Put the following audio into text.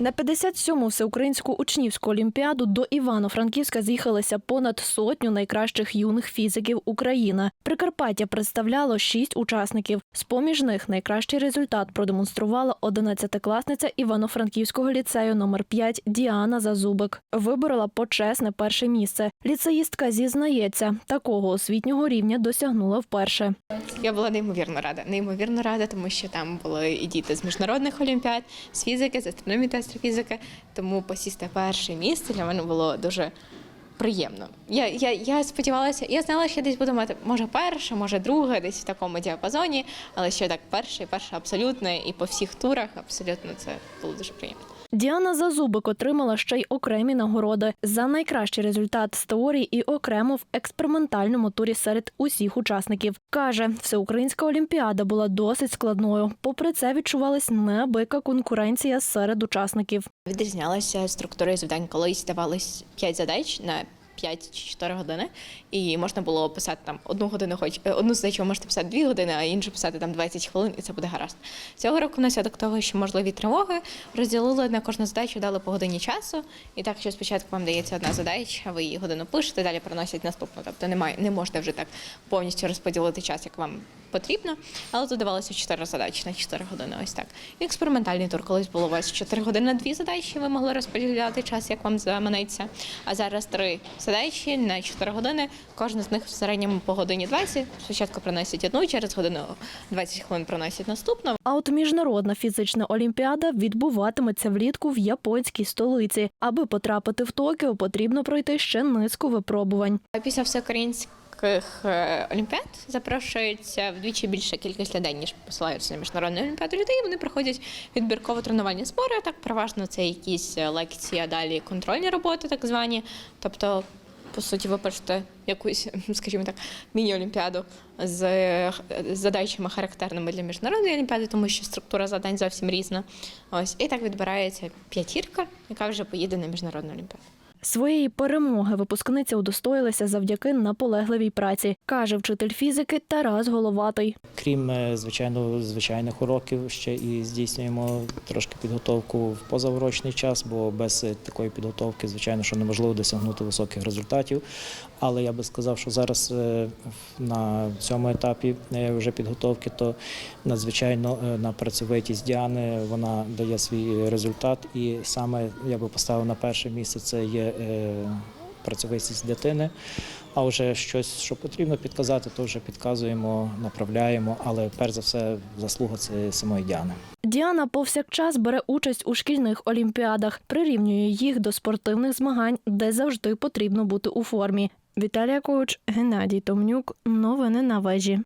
На 57-му всеукраїнську учнівську олімпіаду до Івано-Франківська з'їхалися понад сотню найкращих юних фізиків України. Прикарпаття представляло шість учасників. З поміж них найкращий результат продемонструвала 11-класниця Івано-Франківського ліцею номер 5 Діана Зазубик. Виборола почесне перше місце. Ліцеїстка зізнається, такого освітнього рівня досягнула вперше. Я була неймовірно рада. Неймовірно рада, тому що там були і діти з міжнародних олімпіад, з фізики, з астрономії та астрофізики. Тому посісти перше місце для мене було дуже приємно. Я, я, я сподівалася, я знала, що десь буду мати може перше, може друге, десь в такому діапазоні, але що так перше, перше абсолютно, і по всіх турах абсолютно це було дуже приємно. Діана Зазубик отримала ще й окремі нагороди за найкращий результат з теорії і окремо в експериментальному турі серед усіх учасників. Каже, всеукраїнська олімпіада була досить складною. Попри це відчувалась неабияка конкуренція серед учасників. Відрізнялася структура завдань, колись давалось 5 задач на 5 чи 4 години, і можна було писати там одну годину, хоч е, одну задачу можете писати 2 години, а іншу писати там 20 хвилин, і це буде гаразд. Цього року в того, що можливі тривоги розділили на кожну задачу, дали по годині часу. І так, що спочатку вам дається одна задача, ви її годину пишете, далі приносять наступну. Тобто немає, не можна вже так повністю розподілити час, як вам потрібно. Але тут давалося 4 задачі на 4 години. Ось так. І експериментальний тур, колись було у вас 4 години на 2 задачі, ви могли розподіляти час, як вам заманеться. А зараз 3 задачі на 4 години. Кожна з них в середньому по годині 20. Спочатку приносять одну, через годину 20 хвилин приносять наступну. А от міжнародна фізична олімпіада відбуватиметься влітку в японській столиці. Аби потрапити в Токіо, потрібно пройти ще низку випробувань. Після всеукраїнських е, олімпіад запрошується вдвічі більша кількість людей, ніж посилаються на міжнародні олімпіади людей. Вони проходять відбірково тренувальні збори. Так переважно це якісь е, лекції, а далі контрольні роботи, так звані. Тобто, по суті, ви пишете якусь, скажімо так, міні-олімпіаду е, з задачами характерними для міжнародної олімпіади, тому що структура завдань зовсім різна. Ось і так відбирається п'ятірка, яка вже поїде на міжнародну олімпіаду. Своєї перемоги випускниця удостоїлася завдяки наполегливій праці, каже вчитель фізики Тарас Головатий. Крім е, звичайно звичайних уроків, ще і здійснюємо трошки підготовку в позаурочний час, бо без е, такої підготовки, звичайно, що неможливо досягнути високих результатів. Але я би сказав, що зараз е, на цьому етапі вже підготовки, то надзвичайно на працьовитість Діани вона дає свій результат. І саме я би поставив на перше місце це є е, працьовитість дитини. А вже щось, що потрібно підказати, то вже підказуємо, направляємо. Але перш за все, заслуга це самої Діани. Діана повсякчас бере участь у шкільних олімпіадах, прирівнює їх до спортивних змагань, де завжди потрібно бути у формі. Віталія Коуч, Геннадій Томнюк. Новини на вежі.